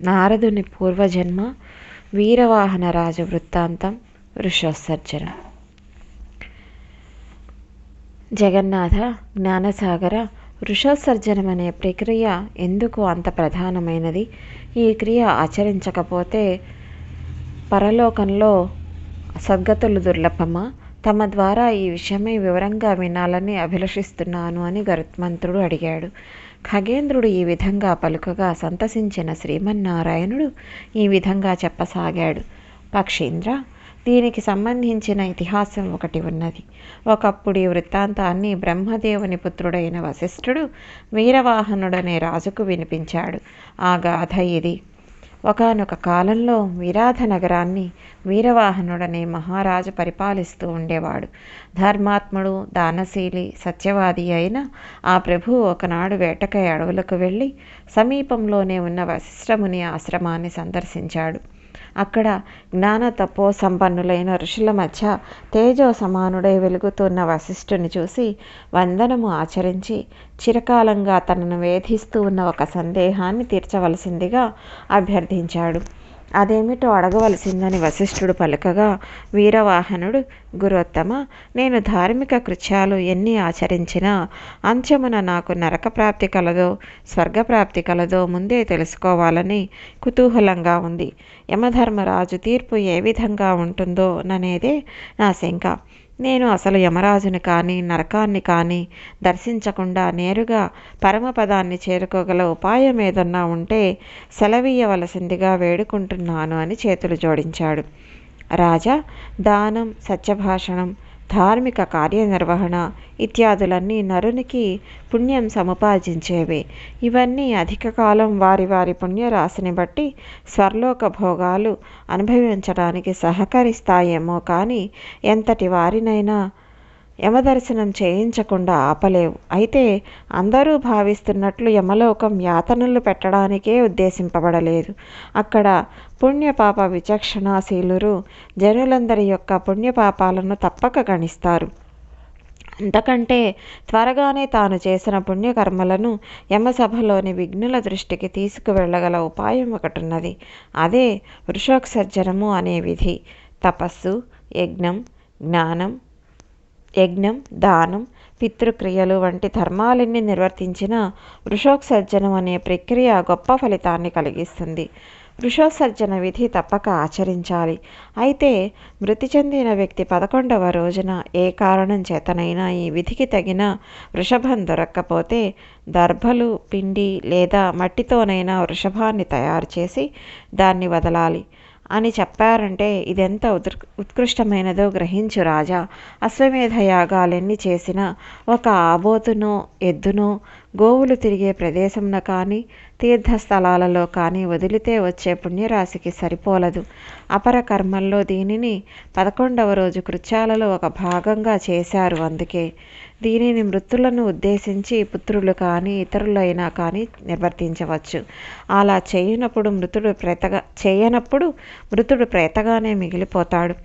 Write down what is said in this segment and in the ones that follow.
నారదుని పూర్వజన్మ వీరవాహన రాజు వృత్తాంతం వృషోత్సర్జన. జగన్నాథ జ్ఞానసాగర వృషోత్సర్జనం అనే ప్రక్రియ ఎందుకు అంత ప్రధానమైనది? ఈ క్రియ ఆచరించకపోతే పరలోకంలో సద్గతులు దుర్లభమా? తమ ద్వారా ఈ విషయమై వివరంగా వినాలని అభిలషిస్తున్నాను అని గరుత్మంతుడు అడిగాడు. ఖగేంద్రుడు ఈ విధంగా పలుకగా సంతసించిన శ్రీమన్నారాయణుడు ఈ విధంగా చెప్పసాగాడు. పక్షీంద్ర దీనికి సంబంధించిన ఇతిహాసం ఒకటి ఉన్నది. ఒకప్పుడు ఈ వృత్తాంతాన్ని బ్రహ్మదేవుని పుత్రుడైన వశిష్ఠుడు వీరవాహనుడనే రాజుకు వినిపించాడు. ఆ గాథ ఇది. ఒకనొక కాలంలో విరాధ నగరాన్ని వీరవాహనుడనే మహారాజు పరిపాలిస్తూ ఉండేవాడు. ధర్మాత్ముడు దానశీలి సత్యవాది అయిన ఆ ప్రభు ఒకనాడు వేటకై అడవులకు వెళ్ళి సమీపంలోనే ఉన్న వశిష్ఠముని ఆశ్రమాన్ని సందర్శించాడు. అక్కడ జ్ఞాన తపో సంపన్నులైన ఋషుల మధ్య తేజో సమానుడై వెలుగుతున్న వశిష్ఠుని చూసి వందనము ఆచరించి చిరకాలంగా తనను వేధిస్తూ ఉన్న ఒక సందేహాన్ని తీర్చవలసిందిగా అభ్యర్థించాడు. అదేమిటో అడగవలసిందని వశిష్ఠుడు పలుకగా వీరవాహనుడు గురోత్తమ నేను ధార్మిక కృత్యాలు ఎన్ని ఆచరించినా అంత్యమున నాకు నరక ప్రాప్తి కలదో స్వర్గప్రాప్తి కలదో ముందే తెలుసుకోవాలని కుతూహలంగా ఉంది. యమధర్మరాజు తీర్పు ఏ విధంగా ఉంటుందో ననేదే నా శంక. నేను అసలు యమరాజుని కానీ నరకాన్ని కానీ దర్శించకుండా నేరుగా పరమపదాన్ని చేరుకోగల ఉపాయం ఏదన్నా ఉంటే సెలవీయవలసిందిగా వేడుకుంటున్నాను అని చేతులు జోడించాడు. రాజా దానం సత్యభాషణం ధార్మిక కార్యనిర్వహణ ఇత్యాదులన్నీ నరునికి పుణ్యం సముపార్జించేవి. ఇవన్నీ అధిక కాలం వారి వారి పుణ్యరాశిని బట్టి స్వర్లోక భోగాలు అనుభవించడానికి సహకరిస్తాయేమో కానీ ఎంతటి వారినైనా యమదర్శనం చేయించకుండా ఆపలేవు. అయితే అందరూ భావిస్తున్నట్లు యమలోకం యాతనలు పెట్టడానికే ఉద్దేశింపబడలేదు. అక్కడ పుణ్యపాప విచక్షణాశీలురు జనులందరి యొక్క పుణ్యపాపాలను తప్పక గణిస్తారు. అంతకంటే త్వరగానే తాను చేసిన పుణ్యకర్మలను యమసభలోని విఘ్నుల దృష్టికి తీసుకువెళ్ళగల ఉపాయం ఒకటున్నది. అదే వృషోత్సర్జనము అనే విధి. తపస్సు యజ్ఞం జ్ఞానం యజ్ఞం దానం పితృక్రియలు వంటి ధర్మాలన్నీ నిర్వర్తించిన వృషోత్సర్జనం అనే ప్రక్రియ గొప్ప ఫలితాన్ని కలిగిస్తుంది. వృషోత్సర్జన విధి తప్పక ఆచరించాలి. అయితే మృతి చెందిన వ్యక్తి పదకొండవ రోజున ఏ కారణం చేతనైనా ఈ విధికి తగిన వృషభం దొరక్కపోతే దర్భలు పిండి లేదా మట్టితోనైనా వృషభాన్ని తయారు చేసి దాన్ని వదలాలి. అని చెప్పారంటే ఇదెంత ఉద్ ఉత్కృష్టమైనదో గ్రహించు రాజా. అశ్వమేధ యాగాలెన్ని చేసినా ఒక ఆబోతునో ఎద్దునో గోవులు తిరిగే ప్రదేశంన కానీ తీర్థస్థలాలలో కానీ వదిలితే వచ్చే పుణ్యరాశికి సరిపోలదు. అపర కర్మల్లో దీనిని పదకొండవ రోజు కృత్యాలలో ఒక భాగంగా చేశారు. అందుకే దీనిని మృతులను ఉద్దేశించి పుత్రులు కానీ ఇతరులైనా కానీ నిర్వర్తించవచ్చు. అలా చేయనప్పుడు మృతుడు ప్రేతగా చేయనప్పుడు మృతుడు ప్రేతగానే మిగిలిపోతాడు.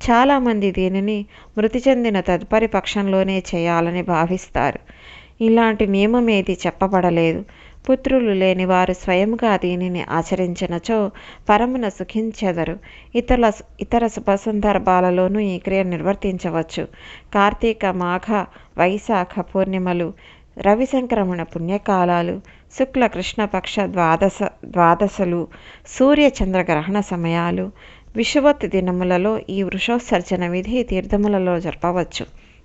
చాలామంది దీనిని మృతి చెందిన తదుపరి పక్షంలోనే చేయాలని భావిస్తారు. ఇలాంటి నియమం ఏది చెప్పబడలేదు. పుత్రులు లేని వారు స్వయంగా దీనిని ఆచరించినచో పరమున సుఖించెదరు. ఇతర ఇతర శుభ సందర్భాలలోనూ ఈ క్రియ నిర్వర్తించవచ్చు. కార్తీక మాఘ వైశాఖ పూర్ణిమలు రవి సంక్రమణ పుణ్యకాలాలు శుక్ల కృష్ణపక్ష ద్వాదశ ద్వాదశలు సూర్య చంద్రగ్రహణ సమయాలు విషువత్ దినములలో ఈ వృషోత్సర్జన విధి తీర్థములలో జరపవచ్చు.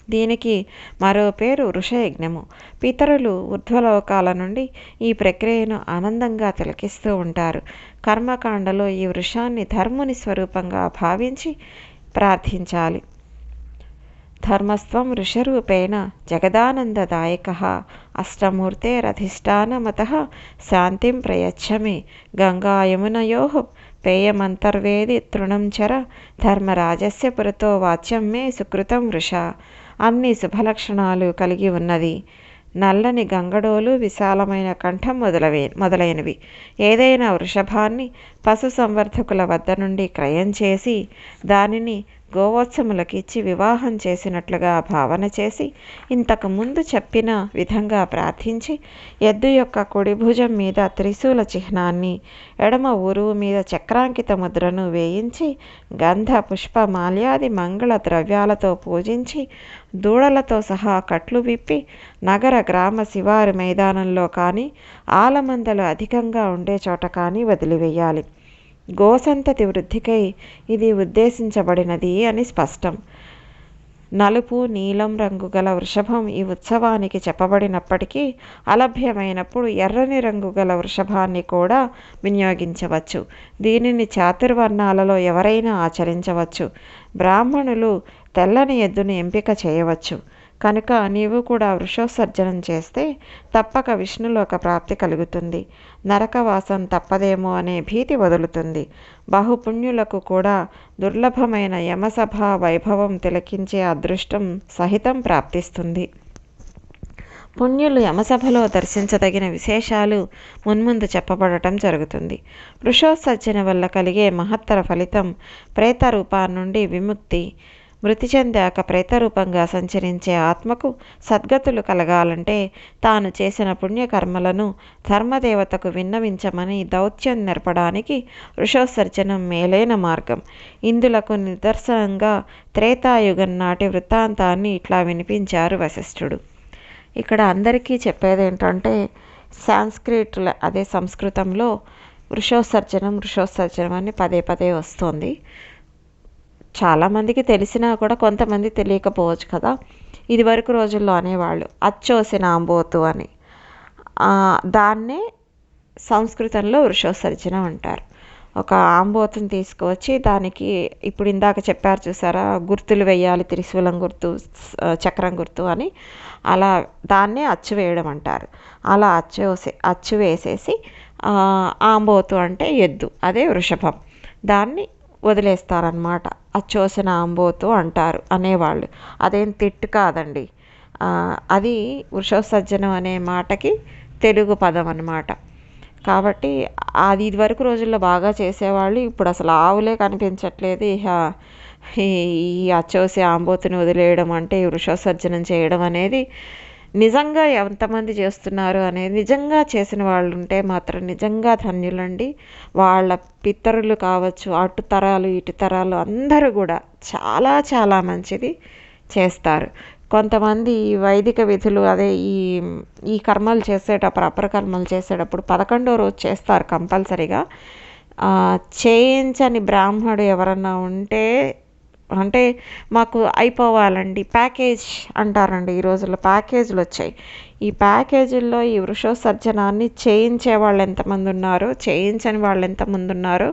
దీనికి మరో పేరు ఋషయజ్ఞము. పితరులు ఊర్ధ్వలోకాల నుండి ఈ ప్రక్రియను ఆనందంగా తిలకిస్తూ ఉంటారు. కర్మకాండలో ఈ వృషాన్ని ధర్ముని స్వరూపంగా భావించి ప్రార్థించాలి. ధర్మస్వం ఋషరూపేణ జగదానందదాయక. అష్టమూర్తేరధిష్టానమత శాంతిం ప్రయచ్చమే. గంగాయమునయో. పేయమంతర్వేది తృణం చర ధర్మరాజస్య పురతో వాచ్యం మే సుకృతం వృష. అన్ని శుభలక్షణాలు కలిగి ఉన్నది. నల్లని గంగడోలు విశాలమైన కంఠం మొదలవే మొదలైనవి. ఏదైనా వృషభాన్ని పశు సంవర్ధకుల వద్ద నుండి క్రయం చేసి దానిని గోవత్సములకు ఇచ్చి వివాహం చేసినట్లుగా భావన చేసి ఇంతకు ముందు చెప్పిన విధంగా ప్రార్థించి ఎద్దు యొక్క కుడి భుజం మీద త్రిశూల చిహ్నాన్ని ఎడమ ఊరువు మీద చక్రాంకిత ముద్రను వేయించి గంధ పుష్ప మాల్యాది మంగళ ద్రవ్యాలతో పూజించి దూడలతో సహా కట్లు విప్పి నగర గ్రామ శివారు మైదానంలో కానీ ఆలమందలు అధికంగా ఉండే చోట కానీ వదిలివేయాలి. గోసంతతి వృద్ధికై ఇది ఉద్దేశించబడినది అని స్పష్టం. నలుపు నీలం రంగు గల వృషభం ఈ ఉత్సవానికి చెప్పబడినప్పటికీ అలభ్యమైనప్పుడు ఎర్రని రంగు గల వృషభాన్ని కూడా వినియోగించవచ్చు. దీనిని చాతుర్వర్ణాలలో ఎవరైనా ఆచరించవచ్చు. బ్రాహ్మణులు తెల్లని ఎద్దును ఎంపిక చేయవచ్చు. కనుక నీవు కూడా వృషోత్సర్జనం చేస్తే తప్పక విష్ణులోక ప్రాప్తి కలుగుతుంది. నరకవాసం తప్పదేమో అనే భీతి వదులుతుంది. బహుపుణ్యులకు కూడా దుర్లభమైన యమసభ వైభవం తిలకించే అదృష్టం సహితం ప్రాప్తిస్తుంది. పుణ్యులు యమసభలో దర్శించదగిన విశేషాలు మున్ముందు చెప్పబడటం జరుగుతుంది. వృషోత్సర్జన వల్ల కలిగే మహత్తర ఫలితం ప్రేత రూపా నుండి విముక్తి మృతి చెందాక ప్రేతరూపంగా సంచరించే ఆత్మకు సద్గతులు కలగాలంటే తాను చేసిన పుణ్యకర్మలను ధర్మదేవతకు విన్నవించమని దౌత్యం నెరపడానికి వృషోత్సర్జనం మేలైన మార్గం. ఇందులకు నిదర్శనంగా త్రేతాయుగం నాటి వృత్తాంతాన్ని ఇట్లా వినిపించారు వశిష్ఠుడు. ఇక్కడ అందరికీ చెప్పేది ఏంటంటే సాంస్క్రిట్ అదే సంస్కృతంలో వృషోత్సర్జనం వృషోత్సర్జనం అని పదే పదే వస్తుంది. చాలామందికి తెలిసినా కూడా కొంతమంది తెలియకపోవచ్చు కదా. ఇదివరకు రోజుల్లో అనేవాళ్ళు అచ్చోసిన ఆంబోతు అని. దాన్నే సంస్కృతంలో వృషోసర్జన అంటారు. ఒక ఆంబోతుని తీసుకువచ్చి దానికి ఇప్పుడు ఇందాక చెప్పారు చూసారా గుర్తులు వేయాలి త్రిశూలం గుర్తు చక్రం గుర్తు అని. అలా దాన్నే అచ్చు వేయడం అంటారు. అలా అచ్చు అచ్చు వేసేసి ఆంబోతు అంటే ఎద్దు అదే వృషభం. దాన్ని వదిలేస్తారనమాట అచ్చోసిన ఆంబోతు అంటారు అనేవాళ్ళు. అదేం తిట్టు కాదండి. అది వృషోత్సర్జనం అనే మాటకి తెలుగు పదం అన్నమాట. కాబట్టి అది ఇదివరకు రోజుల్లో బాగా చేసేవాళ్ళు ఇప్పుడు అసలు ఆవులే కనిపించట్లేదు. ఇహ ఈ అచ్చోసి ఆంబోతుని వదిలేయడం అంటే ఈ వృషోత్సర్జనం చేయడం అనేది నిజంగా ఎంతమంది చేస్తున్నారు అనేది నిజంగా చేసిన వాళ్ళు ఉంటే మాత్రం నిజంగా ధన్యులండి. వాళ్ళ పితరులు కావచ్చు అటు తరాలు ఇటు తరాలు అందరూ కూడా చాలా చాలా మంచిది చేస్తారు. కొంతమంది వైదిక విధులు అదే ఈ ఈ కర్మలు చేసేటప్పుడు అపర కర్మలు చేసేటప్పుడు పదకొండో రోజు చేస్తారు కంపల్సరీగా. చేయించని బ్రాహ్మడు ఎవరన్నా ఉంటే అంటే మాకు అయిపోవాలండి. ప్యాకేజ్ అంటారండి ఈ రోజుల్లో. ప్యాకేజీలు వచ్చాయి. ఈ ప్యాకేజీల్లో ఈ వృషోసర్జనాన్ని చేయించే వాళ్ళు ఎంతమంది ఉన్నారో చేయించని వాళ్ళు ఎంతమంది ఉన్నారో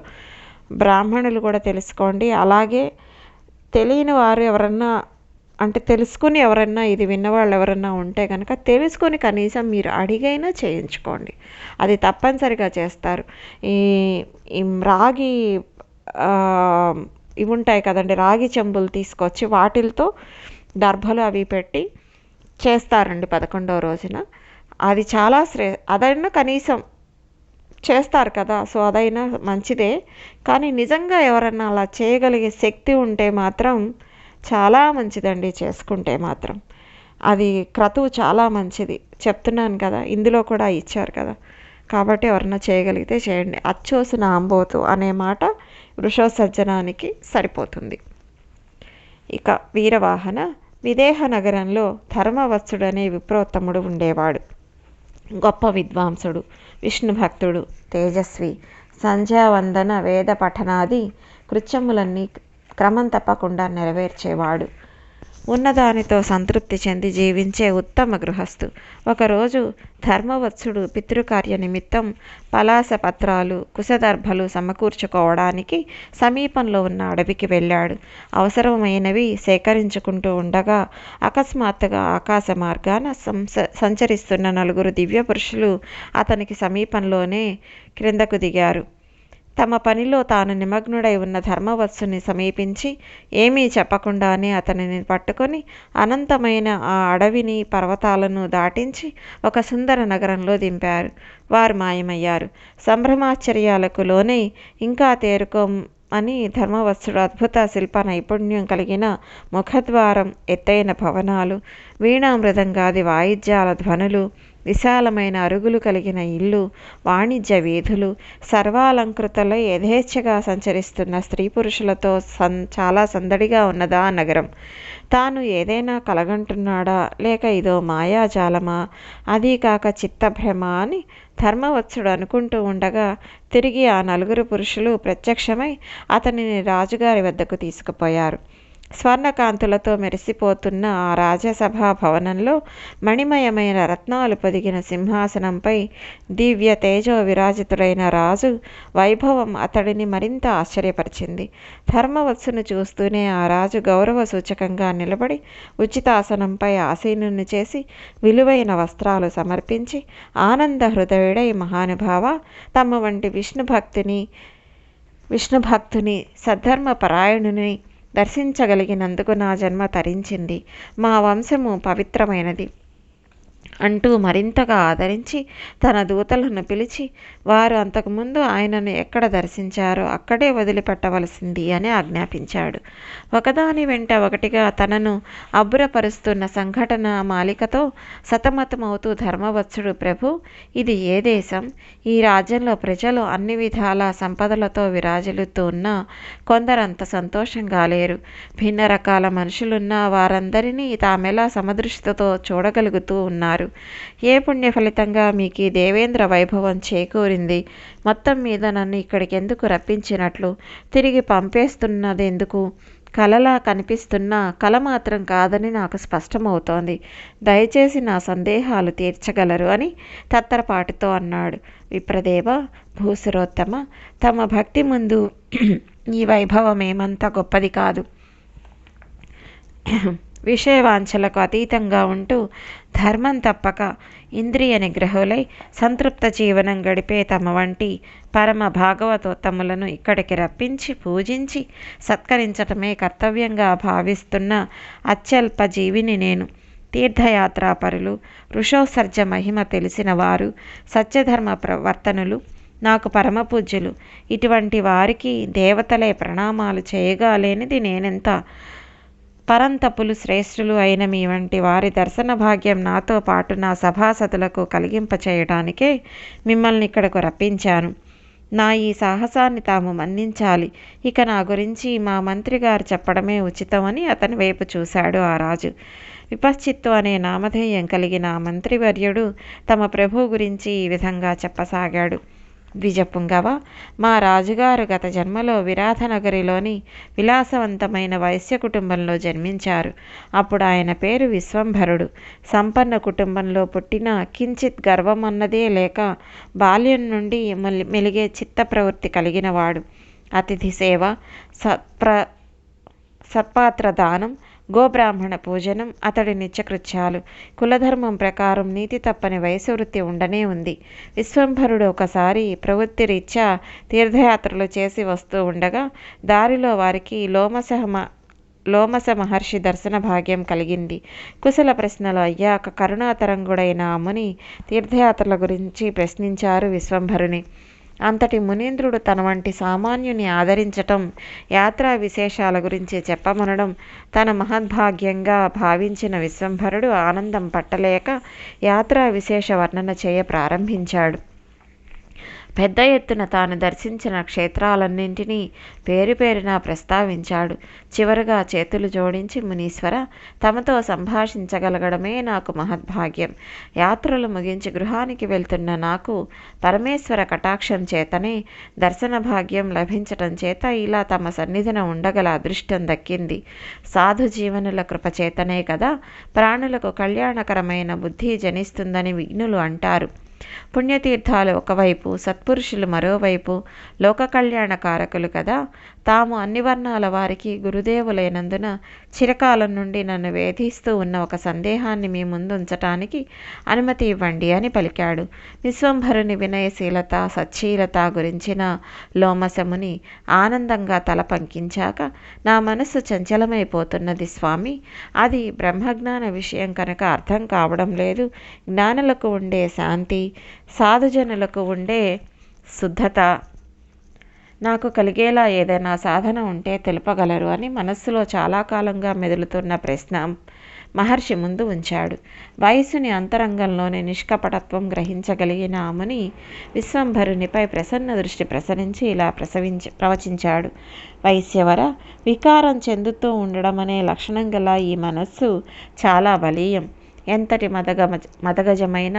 బ్రాహ్మణులు కూడా తెలుసుకోండి. అలాగే తెలియని వారు ఎవరన్నా అంటే తెలుసుకుని ఎవరన్నా ఇది విన్నవాళ్ళు ఎవరన్నా ఉంటే కనుక తెలుసుకొని కనీసం మీరు అడిగైనా చేయించుకోండి. అది తప్పనిసరిగా చేస్తారు. ఈ రాగి ఇవి ఉంటాయి కదండి రాగి చెంబులు తీసుకొచ్చి వాటిలతో దర్భలు అవి పెట్టి చేస్తారండి పదకొండవ రోజున. అది చాలా శ్రే అదైనా కనీసం చేస్తారు కదా సో అదైనా మంచిదే. కానీ నిజంగా ఎవరన్నా అలా చేయగలిగే శక్తి ఉంటే మాత్రం చాలా మంచిదండి చేసుకుంటే మాత్రం. అది క్రతువు చాలా మంచిది. చెప్తున్నాను కదా ఇందులో కూడా ఇచ్చారు కదా. కాబట్టి ఎవరన్నా చేయగలిగితే చేయండి. అచ్చోసిన ఆంబోతు అనే మాట వృషసర్జనానికి సరిపోతుంది. ఇక వీరవాహన విదేహ నగరంలో ధర్మవత్సుడనే విప్రోత్తముడు ఉండేవాడు. గొప్ప విద్వాంసుడు విష్ణు భక్తుడు తేజస్వి సంధ్యావందన వేద పఠనాది కృత్యములన్నీ క్రమం తప్పకుండా నెరవేర్చేవాడు. ఉన్నదానితో సంతృప్తి చెంది జీవించే ఉత్తమ గృహస్థు. ఒకరోజు ధర్మవత్సుడు పితృకార్య నిమిత్తం పలాస పత్రాలు కుశదర్భలు సమకూర్చుకోవడానికి సమీపంలో ఉన్న అడవికి వెళ్ళాడు. అవసరమైనవి సేకరించుకుంటూ ఉండగా అకస్మాత్తుగా ఆకాశ మార్గాన సంస సంచరిస్తున్న నలుగురు దివ్య పురుషులు అతనికి సమీపంలోనే క్రిందకు దిగారు. తమ పనిలో తాను నిమగ్నుడై ఉన్న ధర్మవత్సుని సమీపించి ఏమీ చెప్పకుండానే అతనిని పట్టుకొని అనంతమైన ఆ అడవిని పర్వతాలను దాటించి ఒక సుందర నగరంలో దింపారు. వారు మాయమయ్యారు. సంభ్రమాశ్చర్యాలకు లోనై ఇంకా తేరుకో అని ధర్మవత్సుడు అద్భుత శిల్ప నైపుణ్యం కలిగిన ముఖద్వారం ఎత్తైన భవనాలు వీణామృదంగాది వాయిద్యాల ధ్వనులు విశాలమైన అరుగులు కలిగిన ఇల్లు వాణిజ్య వీధులు సర్వాలంకృతలో యథేచ్ఛగా సంచరిస్తున్న స్త్రీ పురుషులతో సన్ చాలా సందడిగా ఉన్నదా నగరం. తాను ఏదైనా కలగంటున్నాడా? లేక ఇదో మాయాజాలమా? అదీ కాక చిత్తభ్రమ అని ధర్మవత్సుడు అనుకుంటూ ఉండగా తిరిగి ఆ నలుగురు పురుషులు ప్రత్యక్షమై అతనిని రాజుగారి వద్దకు తీసుకుపోయారు. స్వర్ణకాంతులతో మెరిసిపోతున్న ఆ రాజసభా భవనంలో మణిమయమైన రత్నాలు పొదిగిన సింహాసనంపై దివ్య తేజో విరాజితుడైన రాజు వైభవం అతడిని మరింత ఆశ్చర్యపరిచింది. ధర్మవత్సును చూస్తూనే ఆ రాజు గౌరవ సూచకంగా నిలబడి ఉచితాసనంపై ఆసీనుని చేసి విలువైన వస్త్రాలు సమర్పించి ఆనంద హృదయుడై మహానుభావ తమ వంటి విష్ణు భక్తిని విష్ణు భక్తుని సద్ధర్మ పరాయణుని దర్శించగలిగినందుకు నా జన్మ తరించింది. మా వంశము పవిత్రమైనది. అంటూ మరింతగా ఆదరించి తన దూతలను పిలిచి వారు అంతకుముందు ఆయనను ఎక్కడ దర్శించారో అక్కడే వదిలిపెట్టవలసింది అని ఆజ్ఞాపించాడు. ఒకదాని వెంట ఒకటిగా తనను అబ్బురపరుస్తున్న సంఘటన మాలికతో సతమతమవుతూ ధర్మవత్సుడు ప్రభు ఇది ఏ దేశం? ఈ రాజ్యంలో ప్రజలు అన్ని విధాల సంపదలతో విరాజిల్లుతూ ఉన్నా కొందరంత సంతోషంగా లేరు. భిన్న రకాల మనుషులున్న వారందరినీ తామెలా సమదృష్టితో చూడగలుగుతూ ఉన్నారు. ఏ పుణ్య ఫలితంగా మీకు దేవేంద్ర వైభవం కోరింది మొత్తం మీద నన్ను ఇక్కడికి ఎందుకు రప్పించినట్లు తిరిగి పంపేస్తున్నది ఎందుకు? కలలా కనిపిస్తున్న కల మాత్రం కాదని నాకు స్పష్టమవుతోంది. దయచేసి నా సందేహాలు తీర్చగలరు అని తత్తరపాటితో అన్నాడు. విప్రదేవ భూసురోత్తమ తమ భక్తి ముందు ఈ వైభవం ఏమంత గొప్పది కాదు. విషయవాంఛలకు అతీతంగా ఉంటూ ధర్మం తప్పక ఇంద్రియ నిగ్రహులై సంతృప్త జీవనం గడిపే తమ వంటి పరమ భాగవతోత్తములను ఇక్కడికి రప్పించి పూజించి సత్కరించటమే కర్తవ్యంగా భావిస్తున్న అత్యల్ప జీవిని నేను. తీర్థయాత్రాపరులు ఋషోసర్జ మహిమ తెలిసిన వారు సత్యధర్మ ప్రవర్తనులు నాకు పరమపూజ్యులు ఇటువంటి వారికి దేవతలే ప్రణామాలు చేయగాలేనిది నేనెంత పరంతపులు శ్రేష్ఠులు అయిన మీ వంటి వారి దర్శన భాగ్యం నాతో పాటు నా సభాసదులకు కలిగింపచేయడానికే మిమ్మల్ని ఇక్కడకు రప్పించాను. నా ఈ సాహసాన్ని తాము మన్నించాలి. ఇక నా గురించి మా మంత్రి గారు చెప్పడమే ఉచితమని అతని వైపు చూశాడు ఆ రాజు. విపశ్చిత్తు అనే నామధేయం కలిగిన మంత్రివర్యుడు తమ ప్రభు గురించి ఈ విధంగా చెప్పసాగాడు. ద్విజపుంగవ మా రాజుగారు గత జన్మలో విరాధనగరిలోని విలాసవంతమైన వైశ్య కుటుంబంలో జన్మించారు. అప్పుడు ఆయన పేరు విశ్వంభరుడు. సంపన్న కుటుంబంలో పుట్టిన కించిత్ గర్వం అన్నదే లేక బాల్యం నుండి మెలిగే చిత్త ప్రవృత్తి కలిగినవాడు అతిథి సేవ సత్ప్ర సత్పాత్ర దానం గోబ్రాహ్మణ పూజనం అతడి నిత్యకృత్యాలు. కులధర్మం ప్రకారం నీతి తప్పని వయసు వృత్తి ఉండనే ఉంది. విశ్వంభరుడు ఒకసారి ప్రవృత్తి రీత్యా తీర్థయాత్రలు చేసి వస్తూ ఉండగా దారిలో వారికి లోమసహమ లోమస మహర్షి దర్శన భాగ్యం కలిగింది. కుశల ప్రశ్నలు అయ్యాక కరుణాతరంగుడైన అమ్ముని తీర్థయాత్రల గురించి ప్రశ్నించారు విశ్వంభరుని. అంతటి మునీంద్రుడు తన వంటి సామాన్యుని ఆదరించటం యాత్రా విశేషాల గురించి చెప్పమనడం తన మహద్భాగ్యంగా భావించిన విశ్వంభరుడు ఆనందం పట్టలేక యాత్రా విశేష వర్ణన చేయ ప్రారంభించాడు. పెద్ద ఎత్తున తాను దర్శించిన క్షేత్రాలన్నింటినీ పేరు పేరున ప్రస్తావించాడు. చివరగా చేతులు జోడించి మునీశ్వర తమతో సంభాషించగలగడమే నాకు మహద్భాగ్యం. యాత్రలు ముగించి గృహానికి వెళ్తున్న నాకు పరమేశ్వర కటాక్షం చేతనే దర్శన భాగ్యం లభించటం చేత ఇలా తమ సన్నిధిన ఉండగల అదృష్టం దక్కింది. సాధు జీవనుల కృపచేతనే కదా ప్రాణులకు కళ్యాణకరమైన బుద్ధి జనిస్తుందని విఘ్నులు అంటారు. పుణ్యతీర్థాలు ఒకవైపు సత్పురుషులు మరోవైపు లోక కళ్యాణ కారకులు కదా? తాము అన్ని వర్ణాల వారికి గురుదేవులైనందున చిరకాలం నుండి నన్ను వేధిస్తూ ఉన్న ఒక సందేహాన్ని మీ ముందు ఉంచటానికి అనుమతి ఇవ్వండి అని పలికాడు. విశ్వంభరుని వినయశీలత సచ్చీలత గురించిన లోమసముని ఆనందంగా తల పంకించాక నా మనస్సు చంచలమైపోతున్నది స్వామి. అది బ్రహ్మజ్ఞాన విషయం కనుక అర్థం కావడం లేదు. జ్ఞానులకు ఉండే శాంతి సాధుజనులకు ఉండే శుద్ధత నాకు కలిగేలా ఏదైనా సాధన ఉంటే తెలుపగలరు అని మనస్సులో చాలా కాలంగా మెదులుతున్న ప్రశ్న మహర్షి ముందు ఉంచాడు. వయసుని అంతరంగంలోని నిష్కపటత్వం గ్రహించగలిగిన ఆముని విశ్వంభరునిపై ప్రసన్న దృష్టి ప్రసరించి ఇలా ప్రసవించ ప్రవచించాడు. వైశ్యవర వికారం చెందుతూ ఉండడం అనే లక్షణం గల ఈ మనస్సు చాలా బలీయం. ఎంతటి మదగ మదగజమైన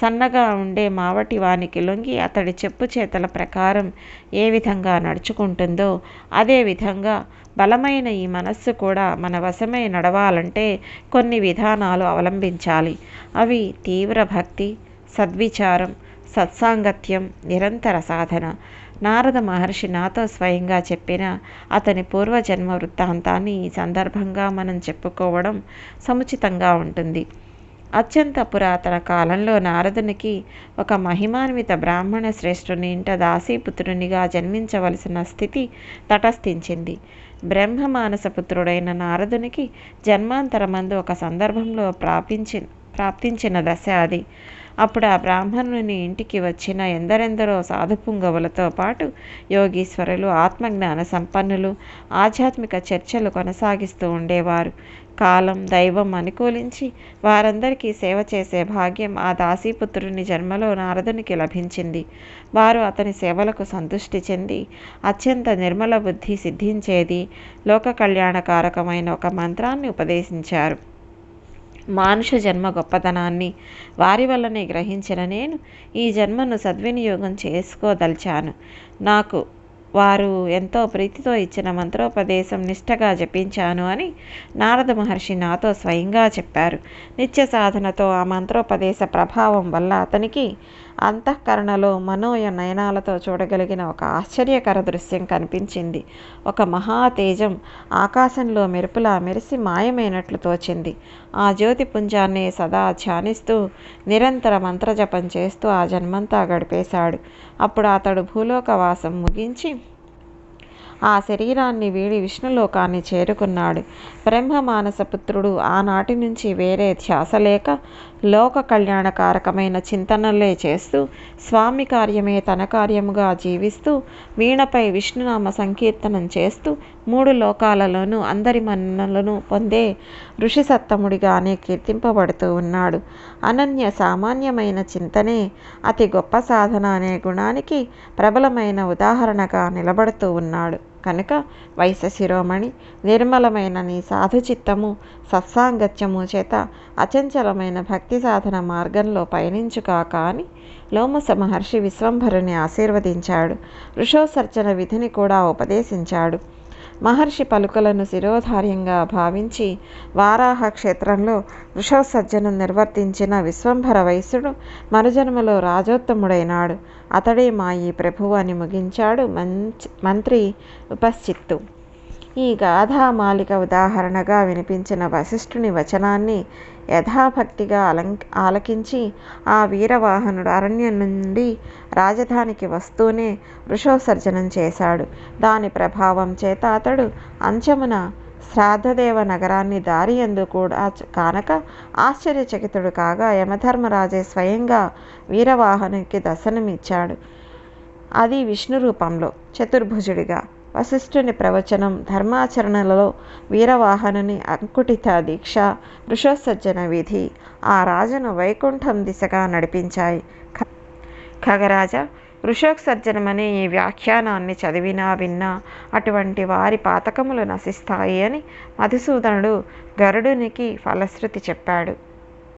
సన్నగా ఉండే మావటి వానికి లొంగి అతడి చెప్పు చేతల ప్రకారం ఏ విధంగా నడుచుకుంటుందో అదే విధంగా బలమైన ఈ మనస్సు కూడా మన వశమై నడవాలంటే కొన్ని విధానాలు అవలంబించాలి. అవి తీవ్ర భక్తి సద్విచారం సత్సాంగత్యం నిరంతర సాధన. నారద మహర్షి నాతో స్వయంగా చెప్పిన అతని పూర్వజన్మ వృత్తాంతాన్ని ఈ సందర్భంగా మనం చెప్పుకోవడం సముచితంగా ఉంటుంది. అత్యంత పురాతన కాలంలో నారదునికి ఒక మహిమాన్విత బ్రాహ్మణ శ్రేష్ఠుని ఇంట దాసీపుత్రునిగా జన్మించవలసిన స్థితి తటస్థించింది. బ్రహ్మమానసపుత్రుడైన నారదునికి జన్మాంతరమందు ఒక సందర్భంలో ప్రాపించి ప్రాప్తించిన దశ అది. అప్పుడు ఆ బ్రాహ్మణుని ఇంటికి వచ్చిన ఎందరెందరో సాధుపుంగవులతో పాటు యోగీశ్వరులు ఆత్మజ్ఞాన సంపన్నులు ఆధ్యాత్మిక చర్చలు కొనసాగిస్తూ ఉండేవారు. కాలం దైవం అనుకూలించి వారందరికీ సేవ చేసే భాగ్యం ఆ దాసీపుత్రుని జన్మలో నారదునికి లభించింది. వారు అతని సేవలకు సంతృష్టి చెంది అత్యంత నిర్మల బుద్ధి సిద్ధించేది లోక కళ్యాణకారకమైన ఒక మంత్రాన్ని ఉపదేశించారు. మానుష జన్మ గొప్పతనాన్ని వారి వల్లనే గ్రహించిన నేను ఈ జన్మను సద్వినియోగం చేసుకోదలిచాను. నాకు వారు ఎంతో ప్రీతితో ఇచ్చిన మంత్రోపదేశం నిష్టగా జపించాను అని నారద మహర్షి నాతో స్వయంగా చెప్పారు. నిత్య సాధనతో ఆ మంత్రోపదేశ ప్రభావం వల్ల అతనికి అంతఃకరణలో మనోయ నయనాలతో చూడగలిగిన ఒక ఆశ్చర్యకర దృశ్యం కనిపించింది. ఒక మహా తేజం ఆకాశంలో మెరుపులా మెరిసి మాయమైనట్లు తోచింది. ఆ జ్యోతి పుంజాన్ని సదా ధ్యానిస్తూ నిరంతర మంత్రజపం చేస్తూ ఆ జన్మంతా గడిపేశాడు. అప్పుడు అతడు భూలోకవాసం ముగించి ఆ శరీరాన్ని వీడి విష్ణులోకాన్ని చేరుకున్నాడు. బ్రహ్మ మానసపుత్రుడు ఆనాటి నుంచి వేరే ధ్యాస లేక లోక కళ్యాణకారకమైన చింతనలే చేస్తూ స్వామి కార్యమే తన కార్యముగా జీవిస్తూ వీణపై విష్ణునామ సంకీర్తనం చేస్తూ మూడు లోకాలలోనూ అందరి మన్నలను పొందే ఋషి సత్తముడిగానే కీర్తింపబడుతూ ఉన్నాడు. అనన్య సామాన్యమైన చింతనే అతి గొప్ప సాధన అనే గుణానికి ప్రబలమైన ఉదాహరణగా నిలబడుతూ ఉన్నాడు. కనుక వైశ్య శిరోమణి నిర్మలమైన నీ సాధు చిత్తము సత్సాంగత్యము చేత అచంచలమైన భక్తి సాధన మార్గంలో పయనించుకాక అని లోమస మహర్షి విశ్వంభరుని ఆశీర్వదించాడు. ఋషోసర్జన విధిని కూడా ఉపదేశించాడు. మహర్షి పలుకలను శిరోధార్యంగా భావించి వారాహ క్షేత్రంలో వృషోసజ్జనం నిర్వర్తించిన విశ్వంభర వైశ్యుడు మరుజన్మలో రాజోత్తముడైనాడు. అతడే మా ఈ ప్రభువు అని ముగించాడు మంచి మంత్రి ఉపశ్చిత్తు ఈ గాథామాలిక ఉదాహరణగా వినిపించిన వశిష్ఠుని వచనాన్ని యథాభక్తిగా అలం ఆలకించి ఆ వీరవాహనుడు అరణ్యం నుండి రాజధానికి వస్తూనే వృషోసర్జనం చేశాడు. దాని ప్రభావం చేత అతడు అంచమున శ్రాద్ధదేవ నగరాన్ని దారి ఎందు కూడా కానక ఆశ్చర్యచకితుడు కాగా యమధర్మరాజే స్వయంగా వీరవాహనునికి దర్శనమిచ్చాడు. అది విష్ణు రూపంలో చతుర్భుజుడిగా వశిష్ఠుని ప్రవచనం ధర్మాచరణలలో వీరవాహనుని అంకుటిత దీక్ష వృషసజ్జన విధి ఆ రాజును వైకుంఠం దిశగా నడిపించాయి. ఖగరాజ వృషోత్సర్జనమనే ఈ వ్యాఖ్యానాన్ని చదివినా విన్నా అటువంటి వారి పాతకములు నశిస్తాయి అని మధుసూదనుడు గరుడునికి ఫలశ్రుతి చెప్పాడు.